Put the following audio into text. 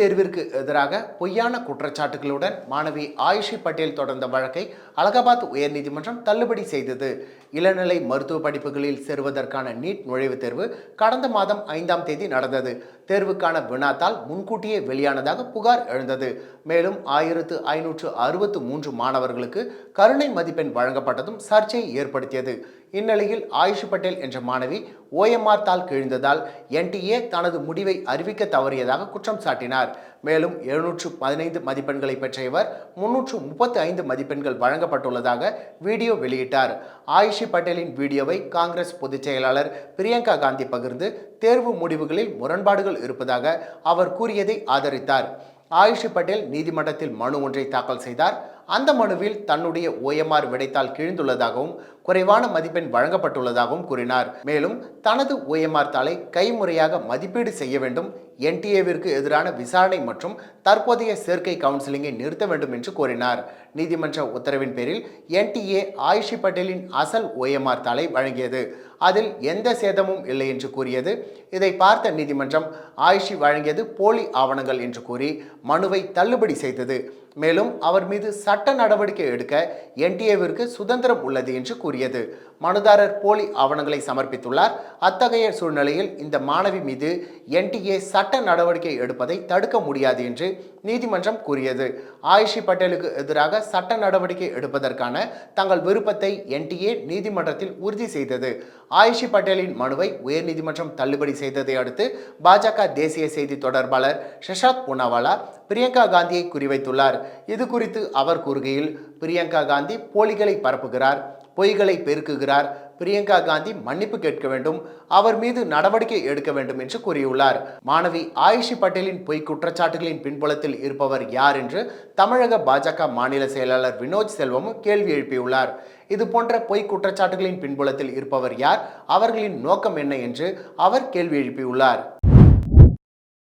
தேர்விற்கு எதிராக பொய்யான குற்றச்சாட்டுகளுடன் மாணவி ஆயுஷி பட்டேல் தொடர்ந்த வழக்கை அலகாபாத் உயர்நீதிமன்றம் தள்ளுபடி செய்தது. இளநிலை மருத்துவ படிப்புகளில் சேருவதற்கான நீட் நுழைவுத் தேர்வு கடந்த மாதம் ஐந்தாம் தேதி நடந்தது. தேர்வுக்கான வினாத்தால் முன்கூட்டியே வெளியானதாக புகார் எழுந்தது. மேலும் ஆயிரத்து ஐநூற்று அறுபத்து மூன்று மாணவர்களுக்கு கருணை மதிப்பெண் வழங்கப்பட்டதும் சர்ச்சையை ஏற்படுத்தியது. இந்நிலையில் ஆயுஷ் பட்டேல் என்ற மாணவி ஓஎம்ஆர் தால் கிழிந்ததால் என்டிஏ தனது முடிவை அறிவிக்க தவறியதாக குற்றம் சாட்டினார். மேலும் எழுநூற்று பதினைந்து மதிப்பெண்களை பெற்ற இவர் முன்னூற்று முப்பத்தி ஐந்து மதிப்பெண்கள் வழங்கப்பட்டுள்ளதாக வீடியோ வெளியிட்டார். ஆயுஷி பட்டேலின் வீடியோவை காங்கிரஸ் பொதுச் செயலாளர் பிரியங்கா காந்தி பகிர்ந்து தேர்வு முடிவுகளில் முரண்பாடுகள் இருப்பதாக அவர் கூறியதை ஆதரித்தார். ஆயுஷி பட்டேல் நீதிமன்றத்தில் மனு ஒன்றை தாக்கல் செய்தார். அந்த மனுவில் தன்னுடைய ஓஎம்ஆர் விடைத்தால் கிழிந்துள்ளதாகவும் குறைவான மதிப்பெண் வழங்கப்பட்டுள்ளதாகவும் கூறினார். மேலும் தனது ஓஎம்ஆர் தாளை கைமுறையாக மதிப்பீடு செய்ய வேண்டும். என்டிஏவிற்கு எதிரான விசாரணை மற்றும் தற்போதைய சேர்க்கை கவுன்சிலிங்கை நிறுத்த வேண்டும் என்று கோரினார் நீதிமன்ற உத்தரவின் பேரில் என்டிஏ ஆயுஷி பட்டேலின் அசல் ஓஎம்ஆர் தாளை வழங்கியது. அதில் எந்த சேதமும் இல்லை என்று கூறியது. இதை பார்த்த நீதிமன்றம் ஆயுஷி வழங்கியது போலி ஆவணங்கள் என்று கூறி மனுவை தள்ளுபடி செய்தது. மேலும் அவர் மீது சட்ட நடவடிக்கை எடுக்க என்டிஏவிற்கு சுதந்திரம் உள்ளது என்று கூறியது. மனுதாரர் போலி ஆவணங்களை சமர்ப்பித்துள்ளார். அத்தகைய சூழ்நிலையில் இந்த மாணவி மீது என்டிஏ சட்ட நடவடிக்கை எடுப்பதை தடுக்க முடியாது என்று நீதிமன்றம் கூறியது. ஆயுஷி பட்டேலுக்கு எதிராக சட்ட நடவடிக்கை எடுப்பதற்கான தங்கள் விருப்பத்தை என்டிஏ நீதிமன்றத்தில் உறுதி செய்தது. ஆயுஷி பட்டேலின் மனுவை உயர்நீதிமன்றம் தள்ளுபடி செய்ததை அடுத்து பாஜக தேசிய செய்தி தொடர்பாளர் ஷஷாத் பூனாவாலா பிரியங்கா காந்தியை குறிவைத்துள்ளார். இது குறித்து அவர் கூறுகையில் பிரியங்கா காந்தி போலிகளை பரப்புகிறார். பொய்களை பெருக்குகிறார். பிரியங்கா காந்தி மன்னிப்பு கேட்க வேண்டும். அவர் மீது நடவடிக்கை எடுக்க வேண்டும் என்று கூறியுள்ளார். மாணவி ஆயுஷி பட்டேலின் பொய் குற்றச்சாட்டுகளின் பின்புலத்தில் இருப்பவர் யார் என்று தமிழக பாஜக மாநில செயலாளர் வினோத் செல்வமும் கேள்வி எழுப்பியுள்ளார். இது போன்ற பொய் குற்றச்சாட்டுகளின் பின்புலத்தில் இருப்பவர் யார்? அவர்களின் நோக்கம் என்ன என்று அவர் கேள்வி எழுப்பியுள்ளார்.